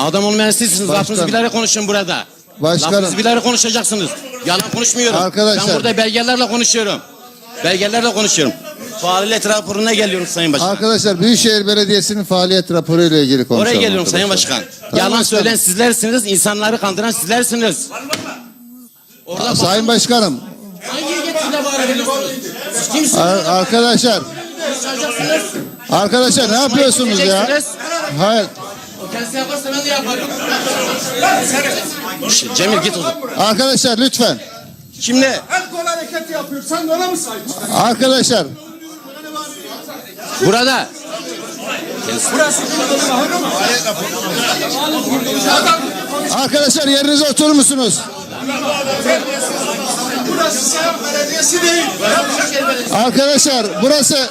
Adam olmayan sizsiniz. Başkan. Lafınızı bilerek konuşun burada. Başkanım. Lafınızı bilerek konuşacaksınız. Yalan konuşmuyorum. Arkadaşlar. Ben burada belgelerle konuşuyorum. Belgelerle konuşuyorum. Faaliyet raporuna geliyorum Sayın Başkan. Arkadaşlar Büyükşehir Belediyesi'nin faaliyet raporu ile ilgili konuşalım. Oraya geliyorum Sayın arkadaşlar. Başkan. Sayın Yalan Başkanım. söyleyen sizlersiniz, insanları kandıran sizlersiniz. Orada Sayın Başkanım. hangi yetkide kimsiniz? ar- arkadaşlar. Arkadaşlar ne yapıyorsunuz ya? Hayır. O kendisi yaparsa ben de yaparım. Şey, Cemil git o zaman. Arkadaşlar lütfen. Şimdi El kol hareketi yapıyor. Sen de ona mı sahip çıkıyorsun? Arkadaşlar. burada Burası. Arkadaşlar yerinize oturur musunuz? Burası Seyhan Belediyesi değil. Arkadaşlar burası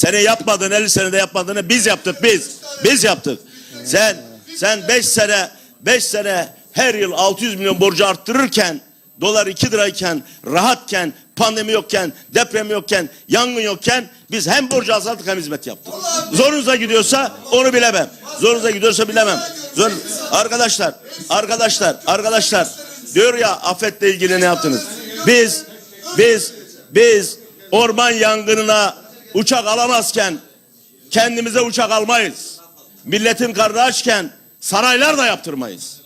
Senin yapmadığın 50 senede yapmadığını biz yaptık biz. Biz yaptık. Sen sen 5 sene 5 sene her yıl 600 milyon borcu arttırırken dolar 2 lirayken rahatken pandemi yokken deprem yokken yangın yokken biz hem borcu azalttık hem hizmet yaptık. Zorunuza gidiyorsa onu bilemem. Zorunuza gidiyorsa bilemem. Zor arkadaşlar arkadaşlar arkadaşlar diyor ya afetle ilgili ne yaptınız? Biz biz biz orman yangınına uçak alamazken kendimize uçak almayız. Milletin karnı açken saraylar da yaptırmayız.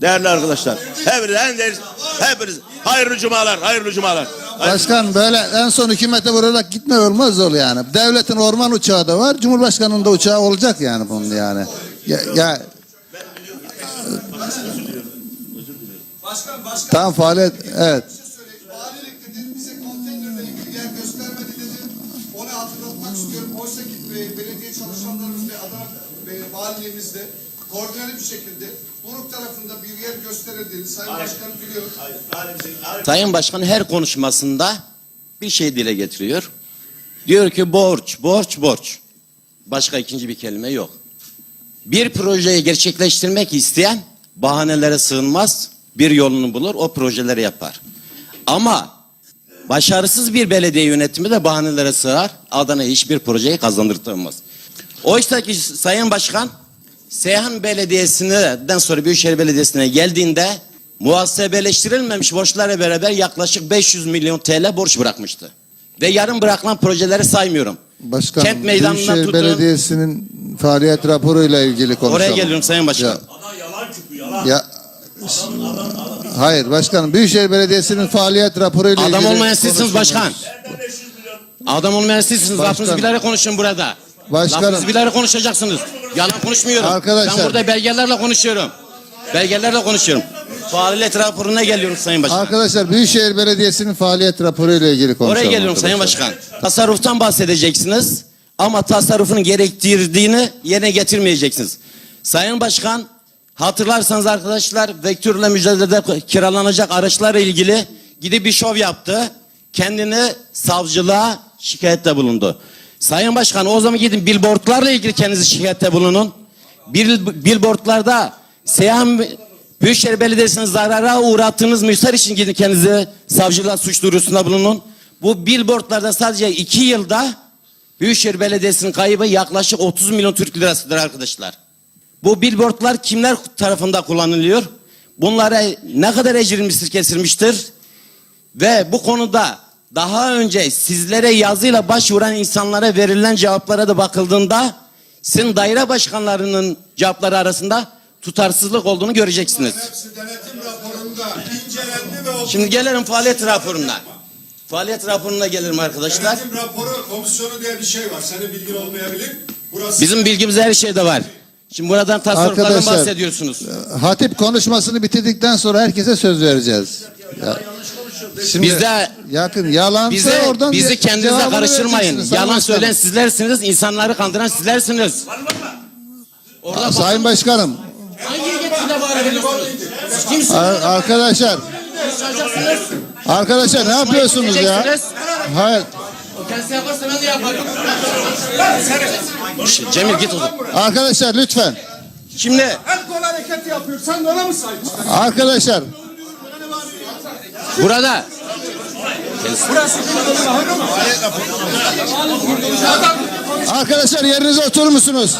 Değerli arkadaşlar. Hepiniz, hepiniz, hayırlı cumalar, hayırlı cumalar. başkan böyle en son hükümete vurarak gitme olmaz ol yani. Devletin orman uçağı da var. Cumhurbaşkanının da uçağı olacak yani bunun yani. Ya, ya Başkan başkan. tam faaliyet evet. E, valiliğimiz de koordineli bir şekilde Uruk tarafında bir yer gösterildiğini Sayın Başkan biliyor. Sayın Başkan her konuşmasında bir şey dile getiriyor. Diyor ki borç, borç, borç. Başka ikinci bir kelime yok. Bir projeyi gerçekleştirmek isteyen bahanelere sığınmaz, bir yolunu bulur, o projeleri yapar. Ama başarısız bir belediye yönetimi de bahanelere sığar, Adana'ya hiçbir projeyi kazandırtamaz. Oysa ki Sayın Başkan, Seyhan Belediyesi'nden sonra Büyükşehir Belediyesi'ne geldiğinde muhasebeleştirilmemiş borçlarla beraber yaklaşık 500 milyon TL borç bırakmıştı. Ve yarım bırakılan projeleri saymıyorum. Başkan Kent meydanından Büyükşehir tutun. Belediyesi'nin faaliyet raporuyla ilgili konuşalım. Oraya geliyorum Sayın Başkan. Ya, ya Hayır başkanım Büyükşehir Belediyesi'nin faaliyet raporuyla ilgili Adam olmayan sizsiniz başkan. Adam olmayan sizsiniz. Lafınızı bilerek konuşun burada. Başkanım. Lafınızı bilerek konuşacaksınız. Yalan konuşmuyorum. Arkadaşlar. Ben burada belgelerle konuşuyorum. Belgelerle konuşuyorum. Faaliyet raporuna geliyorum Sayın Başkan. Arkadaşlar Büyükşehir Belediyesi'nin faaliyet raporuyla ilgili konuşalım. Oraya geliyorum Sayın arkadaşlar. Başkan. Tasarruftan bahsedeceksiniz. Ama tasarrufun gerektirdiğini yerine getirmeyeceksiniz. Sayın Başkan hatırlarsanız arkadaşlar vektörle mücadelede kiralanacak araçlarla ilgili gidip bir şov yaptı. Kendini savcılığa şikayette bulundu. Sayın Başkan o zaman gidin billboardlarla ilgili kendinizi şikayette bulunun. Bil, billboardlarda Seyhan Büyükşehir Belediyesi'nin zarara uğrattığınız müsar için gidin kendinizi savcılığa suç duyurusunda bulunun. Bu billboardlarda sadece iki yılda Büyükşehir Belediyesi'nin kaybı yaklaşık 30 milyon Türk lirasıdır arkadaşlar. Bu billboardlar kimler tarafından kullanılıyor? Bunlara ne kadar ecrilmiştir kesilmiştir? Ve bu konuda daha önce sizlere yazıyla başvuran insanlara verilen cevaplara da bakıldığında sizin daire başkanlarının cevapları arasında tutarsızlık olduğunu göreceksiniz. Hepsi denetim raporunda incelendi ve o Şimdi gelirim faaliyet raporuna. Faaliyet raporuna gelirim arkadaşlar. denetim raporu komisyonu diye bir şey var. Senin bilgin olmayabilir. Burası Bizim bilgimizde her şeyde var. Şimdi buradan tasarruflardan Arkadaşlar, bahsediyorsunuz. Hatip konuşmasını bitirdikten sonra herkese söz vereceğiz. Ya. Şimdi Bizde- yakın yalansa Bize, oradan bizi kendinize karıştırmayın. Yalan söyleyen sizlersiniz, insanları kandıran sizlersiniz. Orada Sayın Başkanım hangi yetkide bağırıyorsunuz? Siz kimsiniz? ar- arkadaşlar Konuşacaksınız. arkadaşlar ne yapıyorsunuz ya? Gideceksiniz. Hayır O kendisi yaparsa ben de yaparım. Şey, Cemil git o zaman. arkadaşlar lütfen Şimdi el kol hareketi yapıyor. Sen de ona mı çıkıyorsun? arkadaşlar burada Arkadaşlar yerinize oturur musunuz?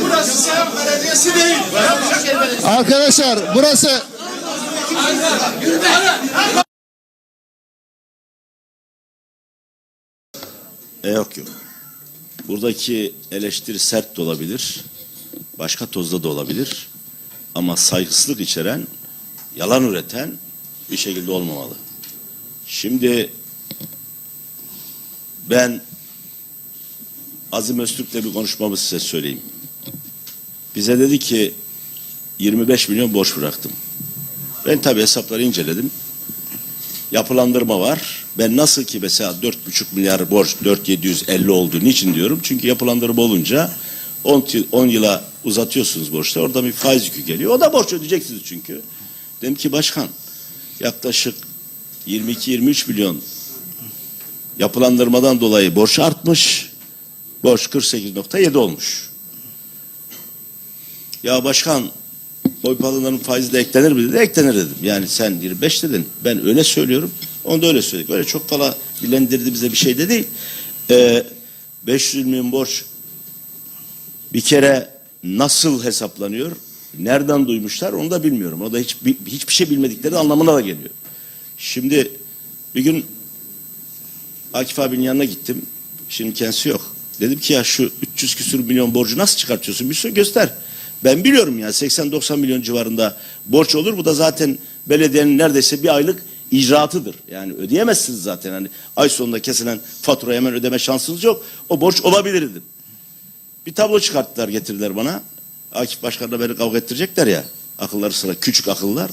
Burası Sayan Belediyesi değil. Arkadaşlar burası E yok yok. Buradaki eleştiri sert de olabilir. Başka tozda da olabilir. Ama saygısızlık içeren, yalan üreten bir şekilde olmamalı. Şimdi ben Azim Öztürk'le bir konuşmamı size söyleyeyim. Bize dedi ki 25 milyon borç bıraktım. Ben tabii hesapları inceledim. Yapılandırma var. Ben nasıl ki mesela 4,5 milyar borç 4750 oldu. Niçin diyorum? Çünkü yapılandırma olunca 10, yıl- 10 yıla uzatıyorsunuz borçta. Orada bir faiz yükü geliyor. O da borç ödeyeceksiniz çünkü. Dedim ki başkan yaklaşık 22-23 milyon yapılandırmadan dolayı borç artmış. Borç 48.7 olmuş. Ya başkan boy balonların faizi de eklenir mi dedi. Eklenir dedim. Yani sen 25 dedin. Ben öyle söylüyorum. Onu da öyle söyledik. Öyle çok kala bilendirdiğimizde bir şey de değil. Ee, 500 milyon borç bir kere nasıl hesaplanıyor? Nereden duymuşlar onu da bilmiyorum. O da hiç, bi- hiçbir şey bilmedikleri anlamına da geliyor. Şimdi bir gün Akif abinin yanına gittim. Şimdi kendisi yok. Dedim ki ya şu 300 küsür milyon borcu nasıl çıkartıyorsun? Bir sürü göster. Ben biliyorum ya 80-90 milyon civarında borç olur. Bu da zaten belediyenin neredeyse bir aylık icraatıdır. Yani ödeyemezsiniz zaten. Hani ay sonunda kesilen faturayı hemen ödeme şansınız yok. O borç olabilir dedim. Bir tablo çıkarttılar getirdiler bana. Akif Başkan'la beni kavga ettirecekler ya. Akılları sıra küçük akıllar.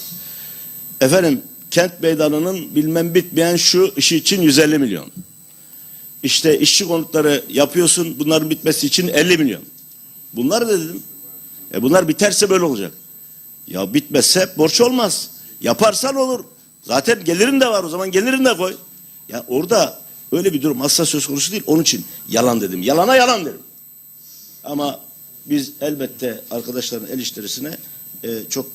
Efendim kent meydanının bilmem bitmeyen şu işi için 150 milyon. İşte işçi konutları yapıyorsun bunların bitmesi için 50 milyon. Bunlar da dedim. E bunlar biterse böyle olacak. Ya bitmezse borç olmaz. Yaparsan olur. Zaten gelirin de var o zaman gelirin de koy. Ya orada öyle bir durum asla söz konusu değil. Onun için yalan dedim. Yalana yalan derim. Ama biz elbette eleştirisine e, çok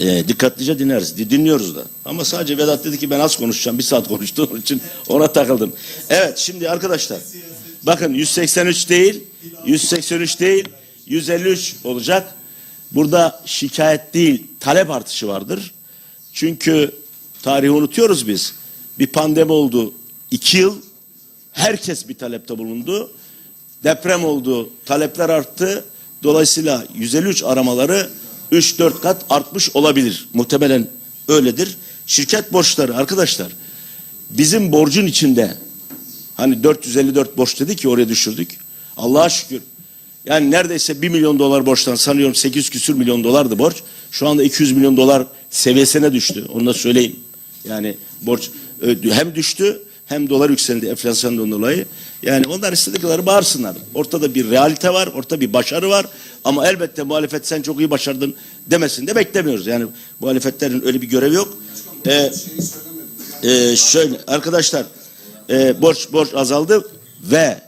e, dikkatlice dinleriz. Di- Dinliyoruz da. Ama sadece Vedat dedi ki ben az konuşacağım. Bir saat konuştu. Onun için ona takıldım. Evet şimdi arkadaşlar. Bakın 183 değil. 183 değil. 153 olacak. Burada şikayet değil talep artışı vardır. Çünkü tarihi unutuyoruz biz. Bir pandemi oldu. iki yıl. Herkes bir talepte bulundu. Deprem oldu. Talepler arttı. Dolayısıyla 153 aramaları 3-4 kat artmış olabilir. Muhtemelen öyledir. Şirket borçları arkadaşlar bizim borcun içinde hani 454 borç dedik ki oraya düşürdük. Allah'a şükür. Yani neredeyse 1 milyon dolar borçtan sanıyorum 800 küsür milyon dolardı borç. Şu anda 200 milyon dolar seviyesine düştü. Onu da söyleyeyim. Yani borç ö, hem düştü hem dolar yükseldi enflasyondan dolayı. Yani onlar istedikleri bağırsınlar. Ortada bir realite var, ortada bir başarı var. Ama elbette muhalefet sen çok iyi başardın demesin de beklemiyoruz. Yani muhalefetlerin öyle bir görevi yok. Ee, e, şöyle arkadaşlar e, borç borç azaldı ve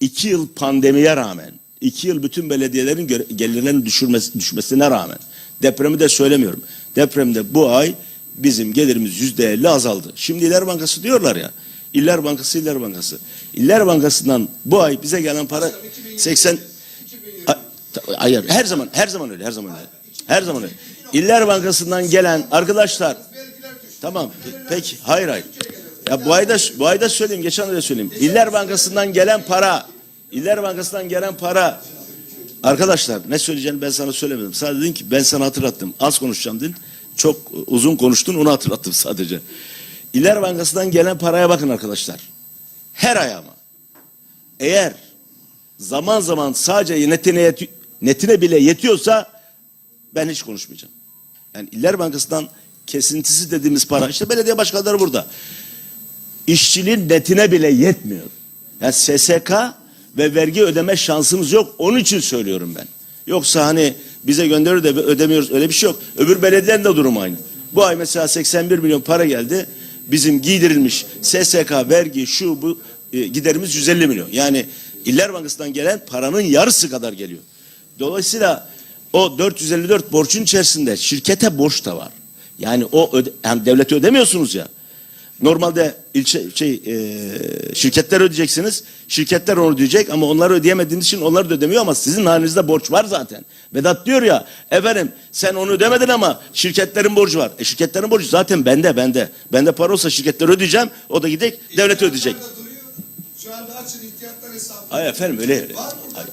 iki yıl pandemiye rağmen iki yıl bütün belediyelerin gelirlerinin düşürmesi, düşmesine rağmen depremi de söylemiyorum. Depremde bu ay bizim gelirimiz yüzde elli azaldı. Şimdi İller Bankası diyorlar ya İller Bankası İller Bankası. İller Bankası'ndan bu ay bize gelen para 80 A- ta- Hayır her zaman her zaman öyle her zaman öyle. Her zaman öyle. İller Bankası'ndan gelen arkadaşlar Tamam. pe- Peki. Hayır hayır. Ya bu ayda bu ayda söyleyeyim, geçen ayda söyleyeyim. İller Bankası'ndan gelen para, İller Bankası'ndan gelen para. Arkadaşlar ne söyleyeceğini ben sana söylemedim. Sadece dedim ki ben sana hatırlattım. Az konuşacağım dedin. Çok uzun konuştun onu hatırlattım sadece. İller Bankası'ndan gelen paraya bakın arkadaşlar. Her ay ama. Eğer zaman zaman sadece netine, yeti- netine bile yetiyorsa ben hiç konuşmayacağım. Yani İller Bankası'ndan kesintisi dediğimiz para işte belediye başkanları burada. İşçinin netine bile yetmiyor. Yani SSK ve vergi ödeme şansımız yok. Onun için söylüyorum ben. Yoksa hani bize gönderir de ödemiyoruz öyle bir şey yok. Öbür belediyenin de durumu aynı. Bu ay mesela 81 milyon para geldi. Bizim giydirilmiş SSK, vergi, şu bu e, giderimiz 150 milyon. Yani İller Bankası'ndan gelen paranın yarısı kadar geliyor. Dolayısıyla o 454 borcun içerisinde şirkete borç da var. Yani o öde, yani devleti ödemiyorsunuz ya. Normalde ilçe şey e, şirketler ödeyeceksiniz. Şirketler onu ödeyecek ama onları ödeyemediğiniz için onlar da ödemiyor ama sizin halinizde borç var zaten. Vedat diyor ya efendim sen onu ödemedin ama şirketlerin borcu var. E şirketlerin borcu zaten bende bende. Bende para olsa şirketler ödeyeceğim. O da gidecek devlet ödeyecek. Şu anda açın ihtiyatlar hesabı. Ay efendim öyle öyle.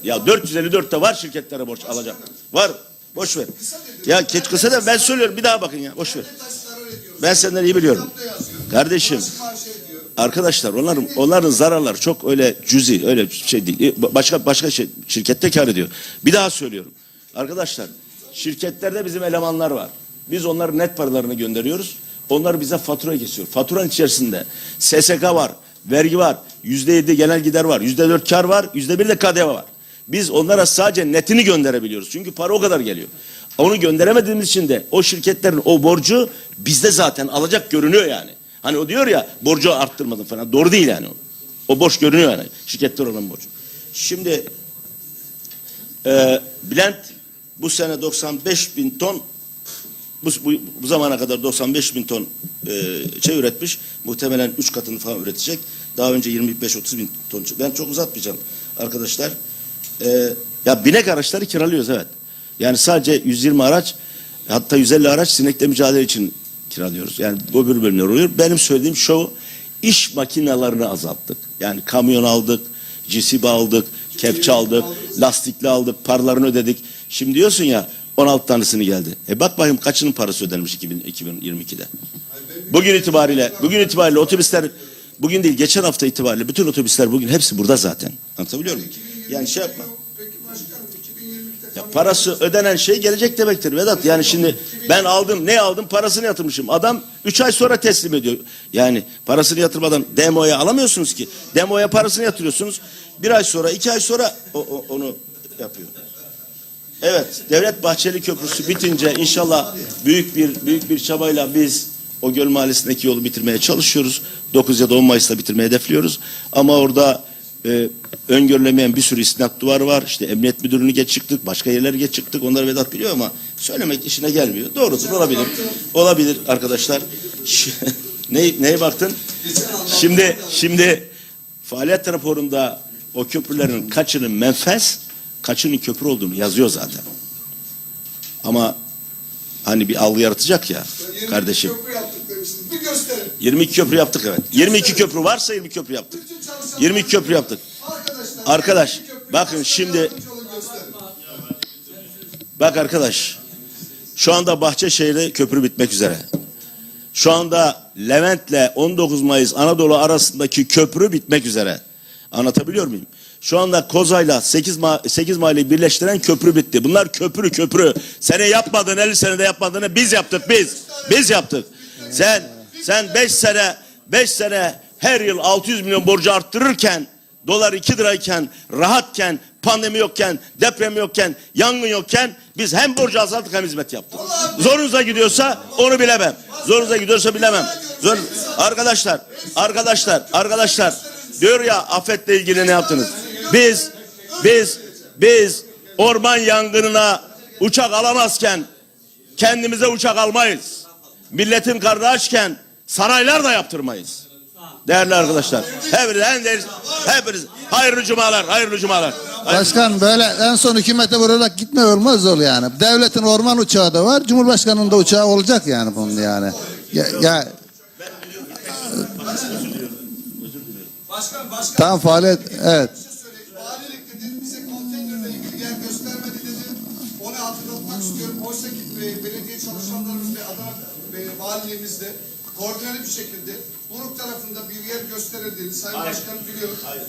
Ya 454'te var şirketlere borç alacak. Var. Boş ver. Ya geç kısa da ben söylüyorum bir daha bakın ya. Boş ver. Ben senden iyi biliyorum. Kardeşim arkadaşlar onların onların zararları çok öyle cüzi öyle şey değil. Başka başka şey şirkette kar ediyor. Bir daha söylüyorum. Arkadaşlar şirketlerde bizim elemanlar var. Biz onların net paralarını gönderiyoruz. Onlar bize fatura kesiyor. Faturanın içerisinde SSK var, vergi var, yüzde yedi genel gider var, yüzde dört kar var, yüzde bir de KDV var. Biz onlara sadece netini gönderebiliyoruz. Çünkü para o kadar geliyor. Onu gönderemediğimiz için de o şirketlerin o borcu bizde zaten alacak görünüyor yani. Hani o diyor ya borcu arttırmadım falan. Doğru değil yani o. O borç görünüyor yani. Şirketler olan borcu. Şimdi e, Bülent bu sene 95 bin ton bu, bu, bu zamana kadar 95 bin ton e, şey üretmiş. Muhtemelen 3 katını falan üretecek. Daha önce 25-30 bin ton. Ben çok uzatmayacağım arkadaşlar. E, ya binek araçları kiralıyoruz evet. Yani sadece 120 araç hatta 150 araç sinekle mücadele için kiralıyoruz. Yani bu bir bölümler oluyor. Benim söylediğim şu iş makinelerini azalttık. Yani kamyon aldık, CCB aldık, kepçe aldık, lastikli aldık, paralarını ödedik. Şimdi diyorsun ya 16 tanesini geldi. E bak bakayım kaçının parası ödenmiş 2000, 2022'de. Bugün itibariyle, bugün itibariyle otobüsler bugün değil geçen hafta itibariyle bütün otobüsler bugün hepsi burada zaten. Anlatabiliyor muyum? Yani şey yapma. Peki başkanım 2020'de Ya parası ödenen şey gelecek demektir Vedat. Yani şimdi ben aldım ne aldım parasını yatırmışım. Adam 3 ay sonra teslim ediyor. Yani parasını yatırmadan demoya alamıyorsunuz ki. Demoya parasını yatırıyorsunuz. Bir ay sonra iki ay sonra o, o- onu yapıyor. Evet Devlet Bahçeli Köprüsü bitince inşallah büyük bir büyük bir çabayla biz o göl mahallesindeki yolu bitirmeye çalışıyoruz. 9 ya da 10 Mayıs'ta bitirmeyi hedefliyoruz. Ama orada e, öngörülemeyen bir sürü istinat duvarı var. İşte emniyet müdürünü geç çıktık, başka yerlere geç çıktık. Onları Vedat biliyor ama söylemek işine gelmiyor. Doğrudur, olabilir. Olabilir arkadaşlar. Ne, neye baktın? Şimdi, şimdi faaliyet raporunda o köprülerin kaçının menfez, kaçının köprü olduğunu yazıyor zaten. Ama hani bir algı yaratacak ya 22 kardeşim. 22 köprü yaptık evet. 22 köprü varsa 20 köprü yaptık. Bütün çalışanlar- 22 köprü yaptık. Arkadaş, 22 köprü bakın şimdi-. Bak arkadaş. Şu anda Bahçeşehir'de köprü bitmek üzere. Şu anda Levent'le 19 Mayıs Anadolu arasındaki köprü bitmek üzere. Anlatabiliyor muyum? Şu anda Kozay'la 8, ma 8 mahalleyi birleştiren köprü bitti. Bunlar köprü köprü. Sene yapmadın 50 senede yapmadığını biz yaptık biz. Biz yaptık. Sen sen 5 sene 5 sene her yıl 600 milyon borcu arttırırken dolar 2 lirayken rahatken pandemi yokken deprem yokken yangın yokken biz hem borcu azalttık hem hizmet yaptık. Zorunuza gidiyorsa onu bilemem. Zorunuza gidiyorsa bilemem. Zor arkadaşlar arkadaşlar arkadaşlar diyor ya afetle ilgili ne yaptınız? Biz biz biz orman yangınına uçak alamazken kendimize uçak almayız. Milletin karnı açken saraylar da yaptırmayız. Değerli arkadaşlar. Hepiniz, değerli- hepiniz hayırlı cumalar, hayırlı cumalar. Hayırlı- Başkan böyle en son hükümete vurarak gitme olmaz ol yani. Devletin orman uçağı da var. Cumhurbaşkanının da uçağı olacak yani bunun yani. Ya, ya Başkan başkan. tam faaliyet evet. Koordineli bir şekilde Buruk tarafında bir yer gösterildiğini Sayın Başkanım biliyor. Hayır,